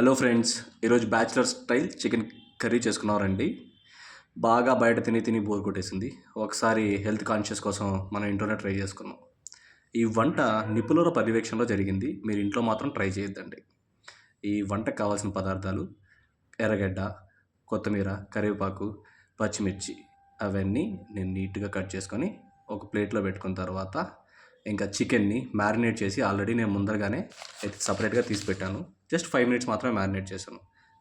Hello friends ఈరోజు bachelor style chicken curry చేసుకున్నారండి. బాగా బయట తిని తిని బోర్ కొట్టేసింది. ఒకసారి హెల్త్ కాన్షియస్ కోసం మనం ఇంట్లోనే ట్రై చేసుకున్నాం. ఈ వంట నిపుణుల పర్యవేక్షణలో జరిగింది. మీరు ఇంట్లో మాత్రం ట్రై చేయొద్దండి. ఈ వంటకు కావాల్సిన పదార్థాలు ఎర్రగడ్డ కొత్తిమీర కరివేపాకు పచ్చిమిర్చి అవన్నీ నేను నీట్గా కట్ చేసుకొని ఒక ప్లేట్లో పెట్టుకున్న తర్వాత ఇంకా చికెన్ని మ్యారినేట్ చేసి ఆల్రెడీ నేను ముందరగానే సపరేట్గా తీసి పెట్టాను. జస్ట్ ఫైవ్ మినిట్స్ మాత్రమే మ్యారినేట్ చేశాను.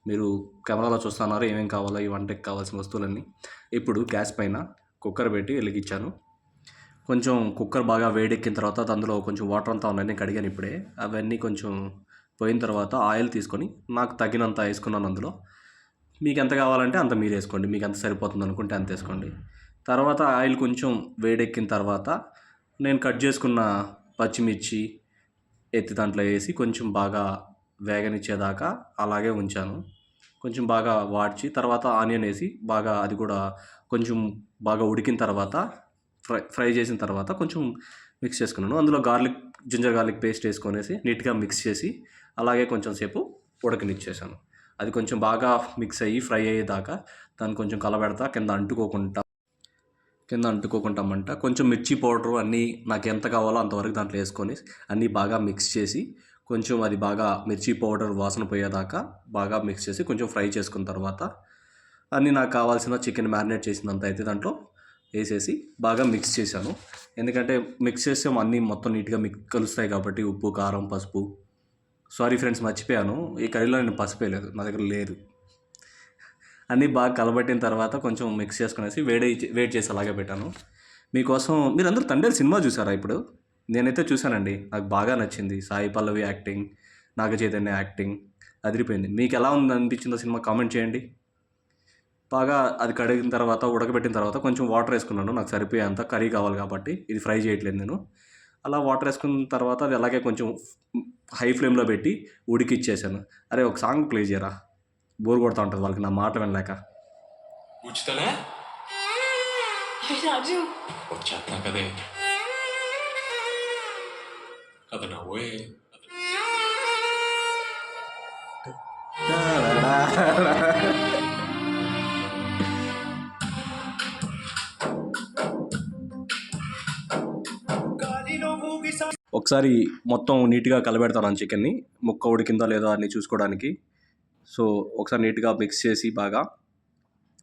మీరు కెమెరాలో చూస్తున్నారు? ఏమేం కావాలో? ఈ వంటకి కావాల్సిన వస్తువులన్నీ ఇప్పుడు గ్యాస్ పైన కుక్కర్ పెట్టి వెలిగించాను. కొంచెం కుక్కర్ బాగా వేడెక్కిన తర్వాత అందులో కొంచెం వాటర్ అంతా ఉన్నాయి నేను కడిగాను ఇప్పుడే. అవన్నీ కొంచెం పోయిన తర్వాత ఆయిల్ తీసుకొని నాకు తగినంత వేసుకున్నాను అందులో. మీకు ఎంత కావాలంటే అంత మీరు వేసుకోండి. మీకు ఎంత సరిపోతుంది అనుకుంటే అంత వేసుకోండి. తర్వాత ఆయిల్ కొంచెం వేడెక్కిన తర్వాత నేను కట్ చేసుకున్న పచ్చిమిర్చి ఎత్తి దాంట్లో వేసి కొంచెం బాగా వేగనిచ్చేదాకా అలాగే ఉంచాను. కొంచెం బాగా వాడ్చి తర్వాత ఆనియన్ వేసి బాగా అది కూడా కొంచెం బాగా ఉడికిన తర్వాత ఫ్రై ఫ్రై చేసిన తర్వాత కొంచెం మిక్స్ చేసుకున్నాను. అందులో గార్లిక్ జింజర్ గార్లిక్ పేస్ట్ వేసుకొనేసి నీట్గా మిక్స్ చేసి అలాగే కొంచెం సేపు ఉడకనిచ్చేసాను. అది కొంచెం బాగా మిక్స్ అయ్యి ఫ్రై అయ్యేదాకా దాన్ని కొంచెం కలబెడతా కింద అంటుకోకుండా కింద అంటుకోకుండా మంట కొంచెం మిర్చి పౌడరు అన్నీ నాకు ఎంత కావాలో అంతవరకు దాంట్లో వేసుకొని అన్నీ బాగా మిక్స్ చేసి కొంచెం అది బాగా మిర్చి పౌడర్ వాసన పోయేదాకా బాగా మిక్స్ చేసి కొంచెం ఫ్రై చేసుకున్న తర్వాత అన్నీ నాకు కావాల్సిన చికెన్ మ్యారినేట్ చేసినంత అయితే దాంట్లో వేసేసి బాగా మిక్స్ చేశాను. ఎందుకంటే మిక్స్ చేస్తే అన్నీ మొత్తం నీట్గా మిక్ కలుస్తాయి కాబట్టి ఉప్పు కారం పసుపు. సారీ ఫ్రెండ్స్ మర్చిపోయాను. ఈ కర్రీలో నేను పసుపు వేయలేదు నా దగ్గర లేదు. అన్నీ బాగా కలబెట్టిన తర్వాత కొంచెం మిక్స్ చేసుకునేసి వేడి వేడి చేసి అలాగే పెట్టాను. మీకోసం మీరందరూ తండ్రి సినిమా చూసారా ఇప్పుడు? నేనైతే చూశానండి. నాకు బాగా నచ్చింది. సాయి పల్లవి యాక్టింగ్ నాగ చైతన్య యాక్టింగ్ అదిరిపోయింది. మీకు ఎలా ఉంది అనిపించిందో సినిమా కామెంట్ చేయండి. బాగా అది కడిగిన తర్వాత ఉడకబెట్టిన తర్వాత కొంచెం వాటర్ వేసుకున్నాను. నాకు సరిపోయేంత కర్రీ కావాలి కాబట్టి ఇది ఫ్రై చేయట్లేదు నేను. అలా వాటర్ వేసుకున్న తర్వాత అది అలాగే కొంచెం హై ఫ్లేమ్లో పెట్టి ఉడికిచ్చేసాను. అరే ఒక సాంగ్ ప్లే చేయరా? బోర్ కొడతా ఉంటుంది వాళ్ళకి నా మాట వినలేక. ఉచితలే రాజు? వచ్చేస్తా కదే. నవ్వే ఒకసారి మొత్తం నీట్గా కలబెడతాను చికెన్ని. ముక్క ఉడికిందా లేదా అని చూసుకోవడానికి. సో ఒకసారి నీట్గా మిక్స్ చేసి బాగా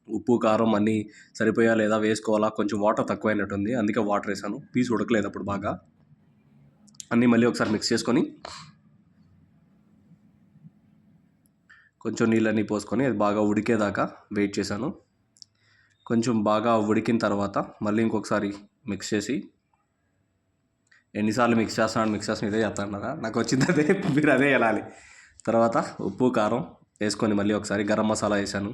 ఉప్పు కారం అన్నీ సరిపోయా లేదా వేసుకోవాలా? కొంచెం వాటర్ తక్కువైనట్టుంది. అందుకే వాటర్ వేసాను. పీస్ ఉడకలేదు అప్పుడు బాగా. అన్నీ మళ్ళీ ఒకసారి మిక్స్ చేసుకొని కొంచెం నీళ్ళన్నీ పోసుకొని అది బాగా ఉడికేదాకా వెయిట్ చేశాను. కొంచెం బాగా ఉడికిన తర్వాత మళ్ళీ ఇంకొకసారి మిక్స్ చేసి ఎన్నిసార్లు మిక్స్ చేస్తాను మిక్స్ చేస్తాను ఇదే చెప్తాను నాకు వచ్చింది అదే. మీరు అదే వెళ్ళాలి. తర్వాత ఉప్పు కారం వేసుకొని మళ్ళీ ఒకసారి గరం మసాలా వేసాను.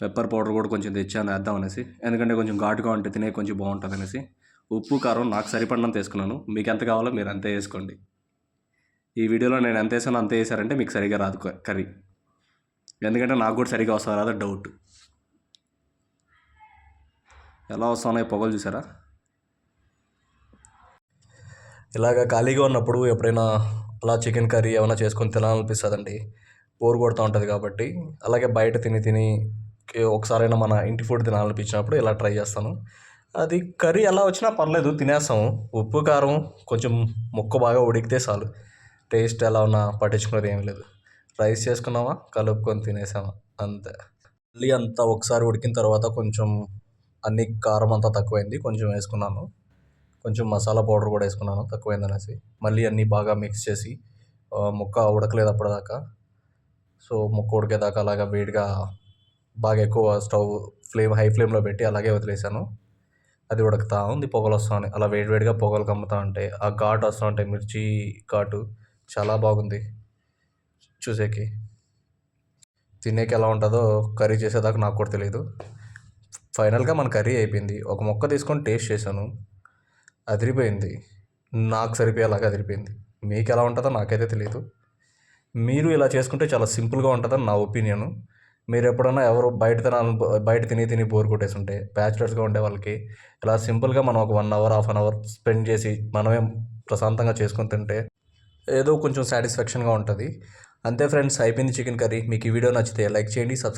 పెప్పర్ పౌడర్ కూడా కొంచెం తెచ్చాను వేద్దాం అనేసి. ఎందుకంటే కొంచెం ఘాటుగా ఉంటే తినే కొంచెం బాగుంటుంది అనేసి. ఉప్పు కారం నాకు సరిపడినంత వేసుకున్నాను. మీకు ఎంత కావాలో మీరు అంతే వేసుకోండి. ఈ వీడియోలో నేను ఎంత వేసానో అంతే వేసారంటే మీకు సరిగా రాదు కర్రీ. ఎందుకంటే నాకు కూడా సరిగా వస్తుంది రాదా డౌట్. ఎలా వస్తున్నాయి పొగలు చూసారా? ఇలాగ ఖాళీగా ఉన్నప్పుడు ఎప్పుడైనా అలా చికెన్ కర్రీ ఏమైనా చేసుకొని తినాలనిపిస్తుందండి. బోర్ కొడుతూ ఉంటుంది కాబట్టి అలాగే బయట తిని తిని ఒకసారైనా మన ఇంటి ఫుడ్ తినాలనిపించినప్పుడు ఇలా ట్రై చేస్తాను. అది కర్రీ ఎలా వచ్చినా పర్లేదు తినేస్తాము. ఉప్పు కారం కొంచెం ముక్క బాగా ఉడికితే చాలు. టేస్ట్ ఎలా ఉన్నా పట్టించుకునేది ఏం లేదు. రైస్ చేసుకున్నామా కలుపుకొని తినేసామా అంతే. మళ్ళీ అంతా ఒకసారి ఉడికిన తర్వాత కొంచెం అన్ని కారం అంతా తక్కువైంది కొంచెం వేసుకున్నాను. కొంచెం మసాలా పౌడర్ కూడా వేసుకున్నాను తక్కువైంది అనేసి మళ్ళీ అన్నీ బాగా మిక్స్ చేసి ముక్క ఉడకలేదు అప్పటిదాకా. సో ముక్క ఉడికేదాకా అలాగా వేడిగా బాగా ఎక్కువ స్టవ్ ఫ్లేమ్ హై ఫ్లేమ్లో పెట్టి అలాగే వదిలేసాను అది ఉడకతా ఉంది పొగలు వస్తూ ఉన్నాయి. అలా వేడివేడిగా పొగలు కమ్ముతా ఉంటాయి ఆ ఘాటు వస్తూ ఉంటాయి మిర్చి ఘాటు చాలా బాగుంది చూసేకి. తినేకి ఎలా ఉంటుందో కర్రీ చేసేదాకా నాకు కూడా తెలియదు ఫైనల్గా మన కర్రీ అయిపోయింది. ఒక మొక్క తీసుకొని టేస్ట్ చేశాను. అదిరిపోయింది. నాకు సరిపోయేలాగా అదిరిపోయింది. మీకు ఎలా ఉంటుందో నాకైతే తెలియదు మీరు ఇలా చేసుకుంటే చాలా సింపుల్గా ఉంటుందని నా ఒపీనియన్. మీరు ఎప్పుడైనా ఎవరు బయట తినాలని బయట తిని తిని బోర్ కొట్టేసి ఉంటే బ్యాచిలర్స్గా ఉండే వాళ్ళకి ఇలా సింపుల్గా మనం ఒక one hour half an hour spend చేసి మనమే ప్రశాంతంగా చేసుకుని తింటే ఏదో కొంచెం సాటిస్ఫాక్షన్గా ఉంటుంది. అంతే ఫ్రెండ్స్ అయిపోయింది చికెన్ కర్రీ. మీకు ఈ వీడియో నచ్చితే లైక్ చేయండి సబ్స్క్రైబ్